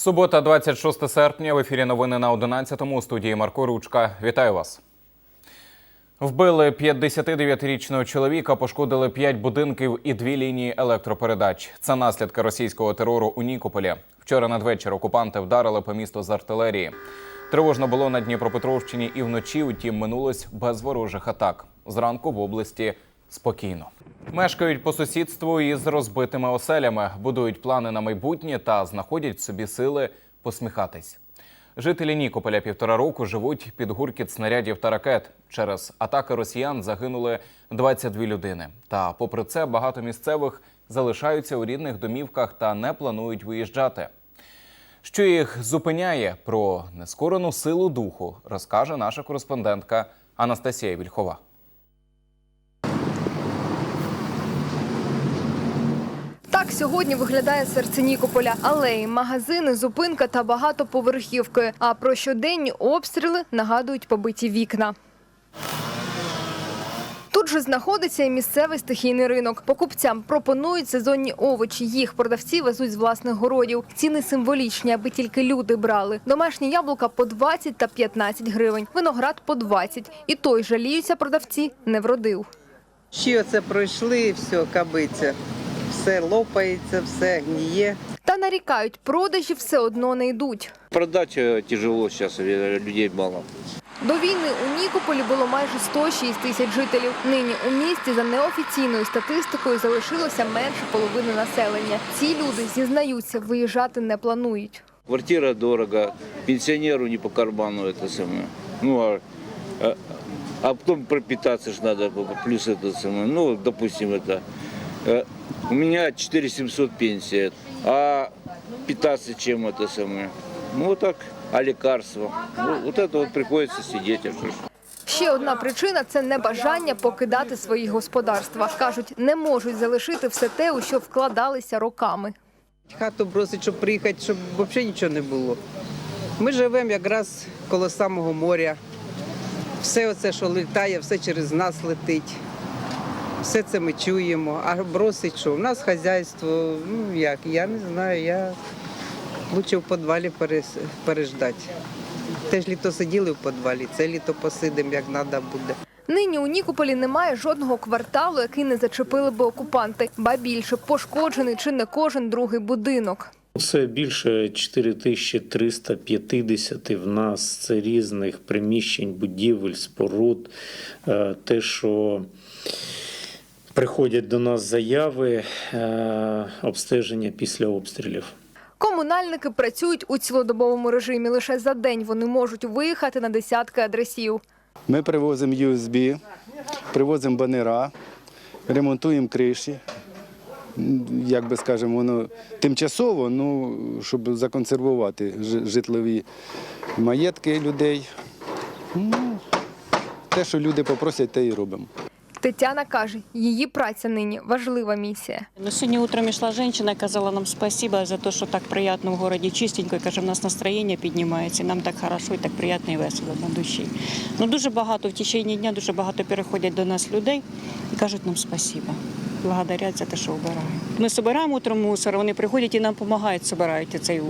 Субота, 26 серпня. В ефірі новини на 11-му у студії Марко Ручка. Вітаю вас. Вбили 59-річного чоловіка, пошкодили 5 будинків і дві лінії електропередач. Це наслідки російського терору у Нікополі. Вчора надвечір окупанти вдарили по місту з артилерії. Тривожно було на Дніпропетровщині і вночі, утім, минулось без ворожих атак. Зранку в області спокійно. Мешкають по сусідству із розбитими оселями, будують плани на майбутнє та знаходять в собі сили посміхатись. Жителі Нікополя півтора року живуть під гуркіт снарядів та ракет. Через атаки росіян загинули 22 людини. Та, попри це, багато місцевих залишаються у рідних домівках та не планують виїжджати. Що їх зупиняє про нескорену силу духу, розкаже наша кореспондентка Анастасія Вільхова. Так сьогодні виглядає серце Нікополя. Алеї, магазини, зупинка та багатоповерхівки. А про щоденні обстріли нагадують побиті вікна. Тут же знаходиться і місцевий стихійний ринок. Покупцям пропонують сезонні овочі. Їх продавці везуть з власних городів. Ціни символічні, аби тільки люди брали. Домашні яблука по 20 та 15 гривень, виноград по 20. І той жаліються продавці не вродив. Ще оце пройшли, і все, кабиця Все лопається, все гніє. Та нарікають, продажі все одно не йдуть. Продать э, тяжело сейчас, э, людей мало. До війни у Нікополі було майже 106 тисяч жителів. Нині у місті за неофіційною статистикою залишилося менше половини населення. Ці люди зізнаються, виїжджати не планують. Квартира дорого, пенсионеру не по карману это самое. Ну, а, а, а потом пропитаться же надо, плюс это самое. Ну, допустим, это... э, у меня 4700 пенсия, а питаться чем это самое? Ну, вот так, а лекарства? Ну, вот это вот приходится сидеть, а что ж. Ще одна причина це небажання покидати свої господарства. кажуть, не можуть залишити все те, у що вкладалися роками. Хату бросить, щоб приїхати, щоб взагалі нічого не було. Ми живемо якраз коло самого моря. Все оце, що літає, все через нас летить. Все це ми чуємо. А бросить що? У нас хазяйство, ну як, я не знаю, я лучше в підвалі переждати. Теж літо сиділи в підвалі, це літо посидимо, як треба буде. Нині у Нікополі немає жодного кварталу, який не зачепили би окупанти. Ба більше пошкоджений чи не кожен другий будинок. Це більше 4350 в нас це різних приміщень, будівель, споруд. Е, Те, що приходять до нас заяви, е, обстеження після обстрілів. Комунальники працюють у цілодобовому режимі. Лише за день вони можуть виїхати на десятки адресів. Ми привозимо USB, привозимо банера, ремонтуємо криші. Як би скажемо, воно тимчасово, ну, щоб законсервувати житлові маєтки людей. Ну, те, що люди попросять, те і робимо. Тетяна каже, її праця нині важлива місія. Ну, Сьогодні утром йшла жінка, казала нам спасибо за те, що так приємно в городі чистенько. І каже, в нас настроєння піднімається, нам так хорошо і так приємно і весело на душі. Ну дуже багато в течение дня, дуже багато переходять до нас людей і кажуть нам спасибо. Благодарять за те, що вбирають. Ми збираємо утром мусор, вони приходять і нам допомагають, збирають цей,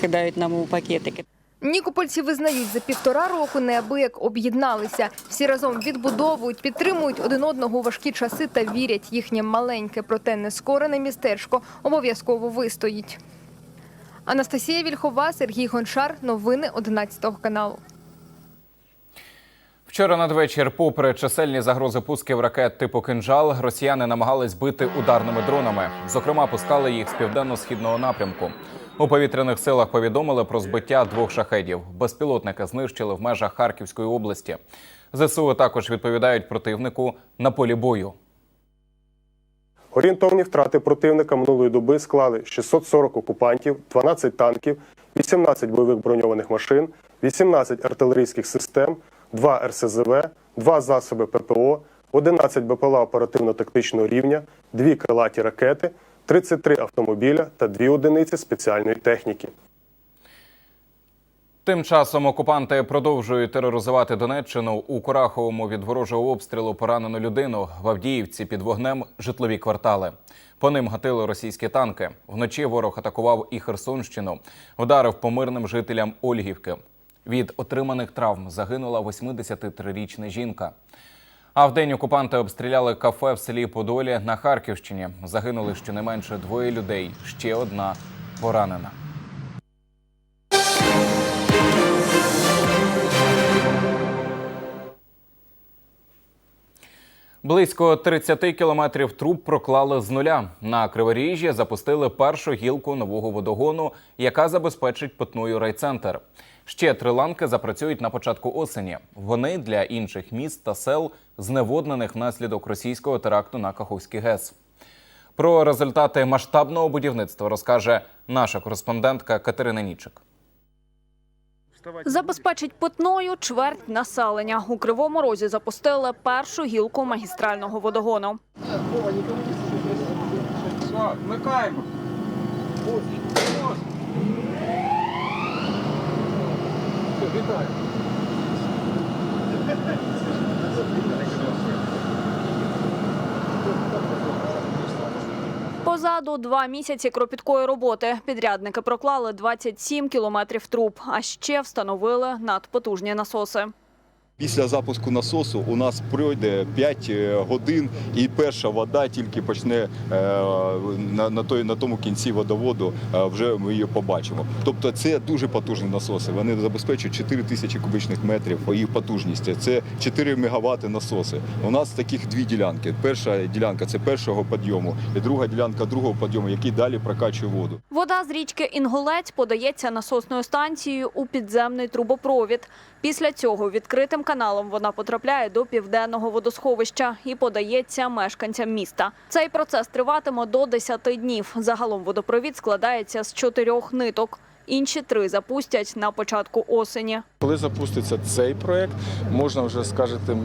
кидають нам у пакетики. Нікопольці визнають, за півтора року неабияк об'єдналися. Всі разом відбудовують, підтримують один одного важкі часи та вірять, їхнє маленьке, проте нескорене містечко обов'язково вистоїть. Анастасія Вільхова, Сергій Гончар. Новини 11 каналу. Вчора надвечір, попри чисельні загрози пусків ракет типу кинжал, росіяни намагались бити ударними дронами. Зокрема, пускали їх з південно-східного напрямку. У повітряних силах повідомили про збиття двох шахедів. Безпілотники знищили в межах Харківської області. ЗСУ також відповідають противнику на полі бою. Орієнтовні втрати противника минулої доби склали 640 окупантів, 12 танків, 18 бойових броньованих машин, 18 артилерійських систем, 2 РСЗВ, 2 засоби ППО, 11 БПЛА оперативно-тактичного рівня, 2 крилаті ракети, 33 автомобіля та 2 одиниці спеціальної техніки. Тим часом окупанти продовжують тероризувати Донеччину. У Кураховому від ворожого обстрілу поранено людину. В Авдіївці під вогнем житлові квартали. По ним гатили російські танки. Вночі ворог атакував і Херсонщину. Вдарив по мирним жителям Ольгівки. Від отриманих травм загинула 83-річна жінка. А вдень окупанти обстріляли кафе в селі Подолі на Харківщині. Загинули щонайменше двоє людей. Ще одна поранена. Близько 30 кілометрів труб проклали з нуля. На Криворіжжі запустили першу гілку нового водогону, яка забезпечить питною райцентр. Ще три ланки запрацюють на початку осені. Вони для інших міст та сел, зневоднених внаслідок російського теракту на Каховський ГЕС. Про результати масштабного будівництва розкаже наша кореспондентка Катерина Нічик. Забезпечить питною чверть населення. У Кривому Розі запустили першу гілку магістрального водогону. Позаду два місяці кропіткої роботи. Підрядники проклали 27 кілометрів труб, а ще встановили надпотужні насоси. Після запуску насосу у нас пройде 5 годин, і перша вода тільки почне е, на, той, на тому кінці водоводу. е, Вже ми її побачимо. Тобто, це дуже потужні насоси. Вони забезпечують 4 тисячі кубичних метрів їх потужності. Це 4 мегавати насоси. У нас таких дві ділянки. Перша ділянка це першого підйому, і друга ділянка другого підйому, який далі прокачує воду. Вода з річки Інгулець подається насосною станцією у підземний трубопровід. Після цього відкритим каналом вона потрапляє до південного водосховища і подається мешканцям міста. Цей процес триватиме до 10 днів. Загалом водопровід складається з чотирьох ниток. Інші три запустять на початку осені. Коли запуститься цей проект, можна вже скажете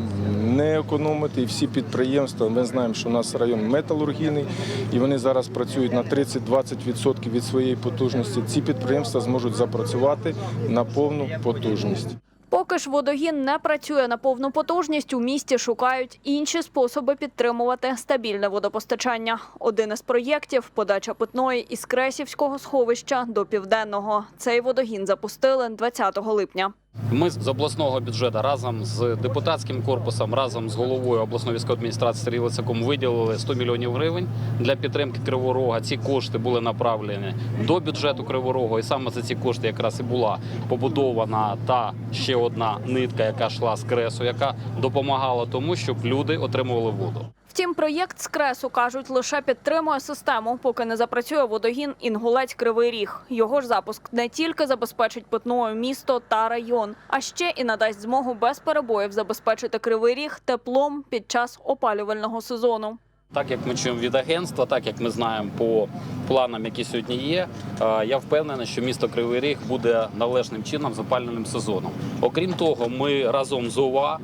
не економити. Всі підприємства. Ми знаємо, що у нас район металургійний, і вони зараз працюють на 30-20% від своєї потужності. Ці підприємства зможуть запрацювати на повну потужність. Поки ж водогін не працює на повну потужність, у місті шукають інші способи підтримувати стабільне водопостачання. Один із проєктів подача питної із Кресівського сховища до південного. Цей водогін запустили 20 липня. Ми з обласного бюджету разом з депутатським корпусом, разом з головою обласної військової адміністрації Сергієм Лисаком виділили 100 мільйонів гривень для підтримки Кривого Рога. Ці кошти були направлені до бюджету Кривого Рогу. І саме за ці кошти якраз і була побудована та ще одна нитка, яка йшла з кресу, яка допомагала тому, щоб люди отримували воду. Втім, проєкт з кресу кажуть, лише підтримує систему, поки не запрацює водогін Інгулець Кривий Ріг. Його ж запуск не тільки забезпечить питною місто та район, а ще і надасть змогу без перебоїв забезпечити Кривий Ріг теплом під час опалювального сезону. Так як ми чуємо від агентства, так як ми знаємо по планам, які сьогодні є, е, я впевнений, що місто Кривий Ріг буде належним чином з опалювальним сезоном. Окрім того, ми разом з ОВА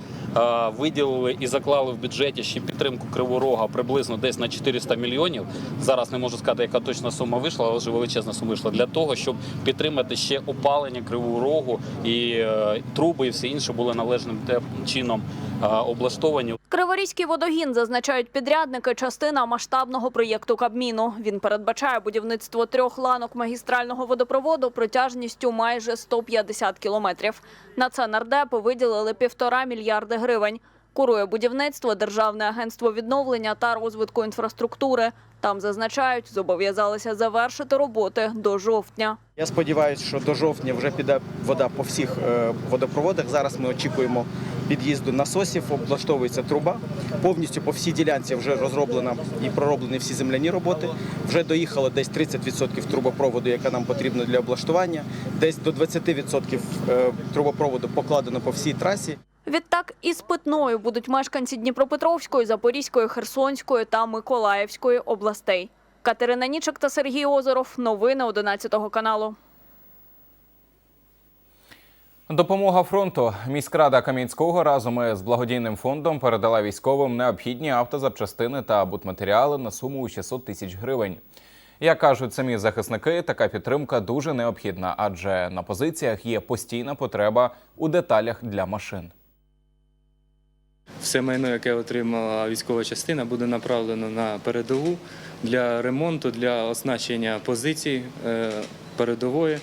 виділили і заклали в бюджеті ще підтримку Кривого Рога приблизно десь на 400 мільйонів. Зараз не можу сказати, яка точна сума вийшла, але вже величезна сума вийшла для того, щоб підтримати ще опалення Кривого Рогу і е, труби, і все інше були належним чином е, облаштовані. Криворізький водогін зазначають підрядники частина масштабного проєкту Кабміну. Він передбачає будівництво трьох ланок магістрального водопроводу протяжністю майже 150 кілометрів. На це нардепи виділили півтора мільярди гривень. Курує будівництво Державне агентство відновлення та розвитку інфраструктури. Там зазначають, зобов'язалися завершити роботи до жовтня. Я сподіваюся, що до жовтня вже піде вода по всіх е, водопроводах. Зараз ми очікуємо під'їзду насосів, облаштовується труба. Повністю по всій ділянці вже розроблена і пророблені всі земляні роботи. Вже доїхало десь 30% трубопроводу, яка нам потрібна для облаштування. Десь до 20% е, трубопроводу покладено по всій трасі. Відтак із питною будуть мешканці Дніпропетровської, Запорізької, Херсонської та Миколаївської областей. Катерина Нічик та Сергій Озеров. Новини 11 каналу. Допомога фронту. Міськрада Кам'янського разом із благодійним фондом передала військовим необхідні автозапчастини та будматеріали на суму у 600 тисяч гривень. Як кажуть самі захисники, така підтримка дуже необхідна, адже на позиціях є постійна потреба у деталях для машин. Все майно, яке отримала військова частина, буде направлено на передову для ремонту, для оснащення позицій е, передової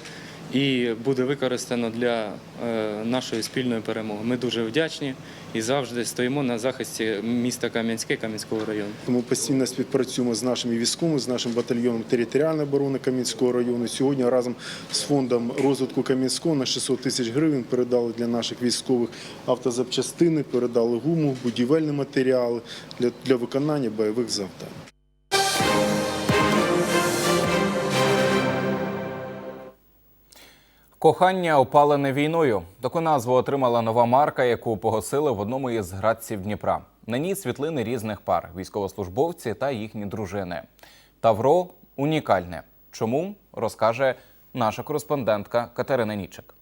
і буде використано для е, нашої спільної перемоги. Ми дуже вдячні і завжди стоїмо на захисті міста Кам'янське, Кам'янського району. Ми постійно співпрацюємо з нашими військовими, з нашим батальйоном територіальної оборони Кам'янського району. Сьогодні разом з фондом розвитку Кам'янського на 600 тисяч гривень передали для наших військових автозапчастини, передали гуму, будівельні матеріали для, виконання бойових завдань. Кохання опалене війною. Таку назву отримала нова марка, яку погасили в одному із градців Дніпра. На ній світлини різних пар, військовослужбовці та їхні дружини. Тавро унікальне. Чому розкаже наша кореспондентка Катерина Нічик.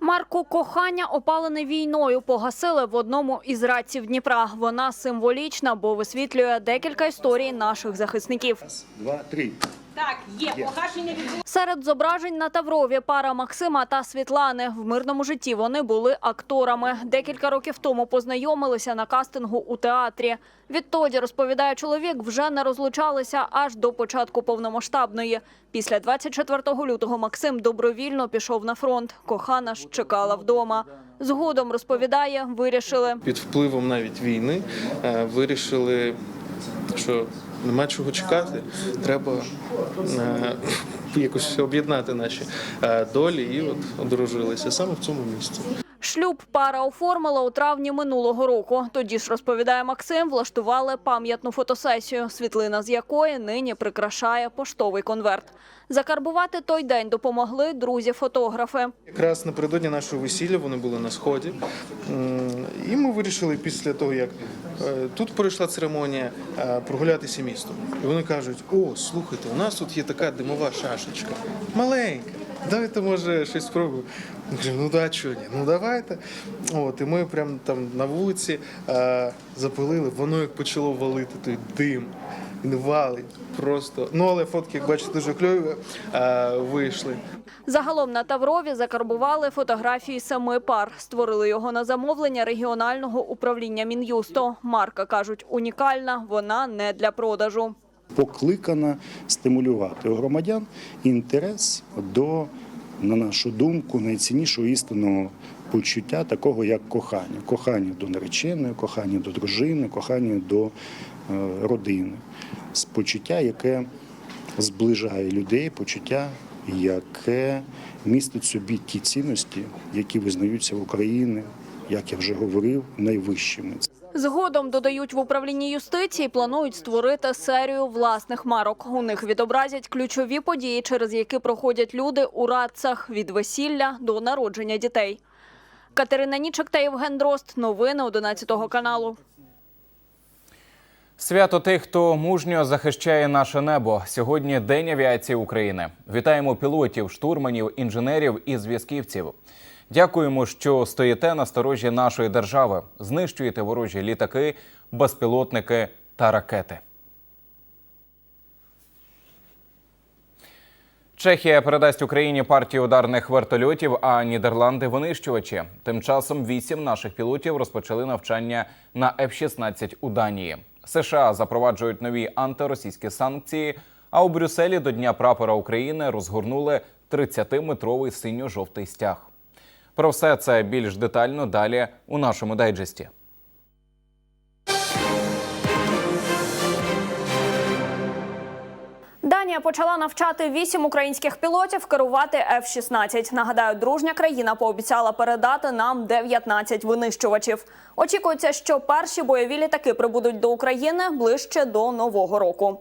Марку кохання опалене війною погасили в одному із радців Дніпра. Вона символічна, бо висвітлює декілька історій наших захисників. Два, три. Серед зображень на Таврові пара Максима та Світлани. В мирному житті вони були акторами. Декілька років тому познайомилися на кастингу у театрі. Відтоді, розповідає чоловік, вже не розлучалися аж до початку повномасштабної. Після 24 лютого Максим добровільно пішов на фронт. Кохана ж чекала вдома. Згодом розповідає, вирішили. Під впливом навіть війни е, вирішили, що нема чого чекати, треба е, якось об'єднати наші е, долі і от одружилися саме в цьому місці. Шлюб пара оформила у травні минулого року. Тоді ж розповідає Максим, влаштували пам'ятну фотосесію, світлина з якої нині прикрашає поштовий конверт. Закарбувати той день допомогли друзі-фотографи. Якраз напередодні нашого весілля вони були на сході. І ми вирішили після того, як е, тут пройшла церемонія, е, прогулятися містом. І вони кажуть: о, слухайте, у нас тут є така димова шашечка, маленька. Давайте, може, щось спробуємо. Ми ну да, чого ні, ну давайте. От, і ми прямо там на вулиці е, запалили, воно як почало валити той дим. Він валить просто. Ну, але фотки, як бачите, дуже кльові е, вийшли. Загалом на Таврові закарбували фотографії семи пар. Створили його на замовлення регіонального управління Мін'юсту. Марка кажуть, унікальна, вона не для продажу. Покликана стимулювати у громадян інтерес до, на нашу думку, найціннішого істинного почуття, такого як кохання. Кохання до нареченої, кохання до дружини, кохання до е, родини. Почуття, яке зближає людей, почуття, яке містить собі ті цінності, які визнаються в Україні, як я вже говорив, найвищими. Згодом додають в управлінні юстиції, планують створити серію власних марок. У них відобразять ключові події, через які проходять люди у радцах від весілля до народження дітей. Катерина Нічик та Євген Дрозд. Новини 11 каналу. Свято тих, хто мужньо захищає наше небо. Сьогодні День авіації України. Вітаємо пілотів, штурманів, інженерів і зв'язківців. Дякуємо, що стоїте на сторожі нашої держави, знищуєте ворожі літаки, безпілотники та ракети. Чехія передасть Україні партію ударних вертольотів, а Нідерланди винищувачі. Тим часом вісім наших пілотів розпочали навчання на F-16 у Данії. США запроваджують нові антиросійські санкції. А у Брюсселі до Дня прапора України розгорнули 30-метровий синьо-жовтий стяг. Про все це більш детально далі у нашому дайджесті. Данія почала навчати вісім українських пілотів керувати F-16. Нагадаю, дружня країна пообіцяла передати нам 19 винищувачів. Очікується, що перші бойові літаки прибудуть до України ближче до нового року.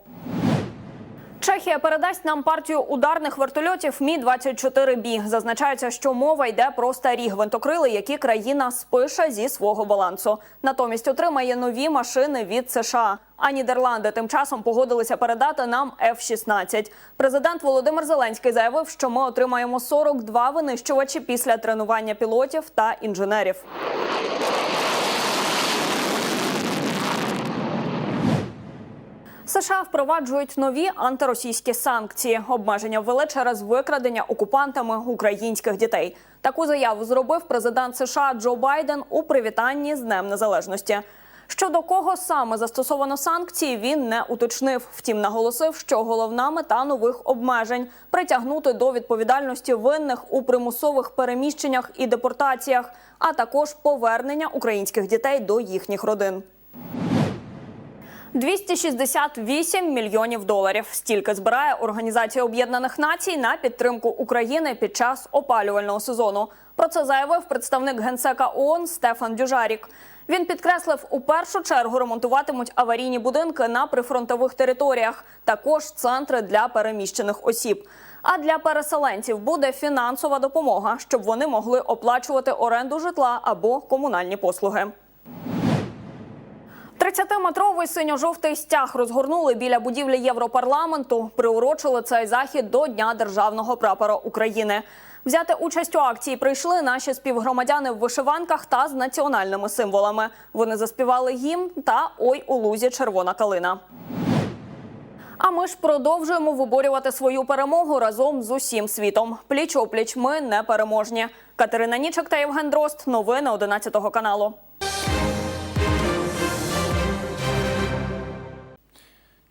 Чехія передасть нам партію ударних вертольотів Мі 24 бі. Зазначається, що мова йде про старі гвинтокрили, які країна спише зі свого балансу. Натомість отримає нові машини від США. А Нідерланди тим часом погодилися передати нам F-16. Президент Володимир Зеленський заявив, що ми отримаємо 42 винищувачі після тренування пілотів та інженерів. США впроваджують нові антиросійські санкції. Обмеження ввели через викрадення окупантами українських дітей. Таку заяву зробив президент США Джо Байден у привітанні з Днем Незалежності. Щодо кого саме застосовано санкції, він не уточнив. Втім, наголосив, що головна мета нових обмежень притягнути до відповідальності винних у примусових переміщеннях і депортаціях, а також повернення українських дітей до їхніх родин. 268 мільйонів доларів. Стільки збирає Організація Об'єднаних Націй на підтримку України під час опалювального сезону. Про це заявив представник генсека ООН Стефан Дюжарік. Він підкреслив, у першу чергу ремонтуватимуть аварійні будинки на прифронтових територіях, також центри для переміщених осіб. А для переселенців буде фінансова допомога, щоб вони могли оплачувати оренду житла або комунальні послуги. 30-метровий синьо-жовтий стяг розгорнули біля будівлі Європарламенту. Приурочили цей захід до Дня державного прапора України. Взяти участь у акції прийшли наші співгромадяни в вишиванках та з національними символами. Вони заспівали гімн та Ой у лузі червона калина. А ми ж продовжуємо виборювати свою перемогу разом з усім світом. Пліч опліч ми не переможні. Катерина Нічик та Євген Дрозд. Новини 11 каналу.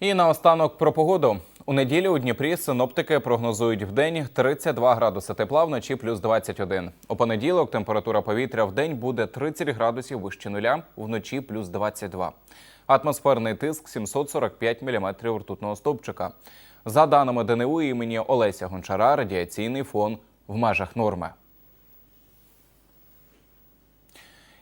І наостанок про погоду. У неділю у Дніпрі синоптики прогнозують вдень 32 градуси тепла, вночі плюс 21. У понеділок температура повітря в день буде 30 градусів вище нуля, вночі плюс 22. Атмосферний тиск 745 міліметрів ртутного стовпчика. За даними ДНУ імені Олеся Гончара, радіаційний фон в межах норми.